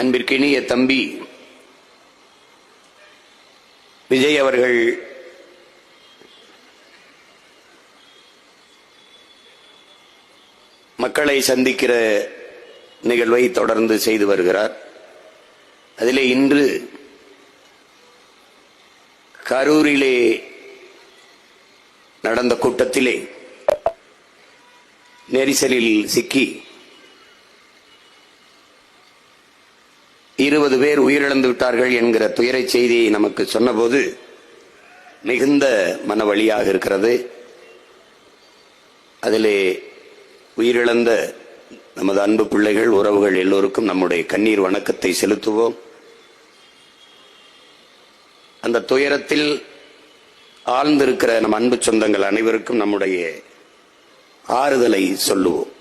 அன்பிற்கினிய தம்பி விஜய் அவர்கள் மக்களை சந்திக்கிற நிகழ்வை தொடர்ந்து செய்து வருகிறார். அதிலே இன்று கரூரிலே நடந்த கூட்டத்திலே நெரிசலில் சிக்கி இருபது பேர் உயிரிழந்து விட்டார்கள் என்கிற துயரை செய்தியை நமக்கு சொன்னபோது மிகுந்த மனவழியாக இருக்கிறது. அதிலே உயிரிழந்த நமது அன்பு பிள்ளைகள் உறவுகள் எல்லோருக்கும் நம்முடைய கண்ணீர் வணக்கத்தை செலுத்துவோம். அந்த துயரத்தில் ஆழ்ந்திருக்கிற நம் அன்பு சொந்தங்கள் அனைவருக்கும் நம்முடைய ஆறுதலை சொல்லுவோம்.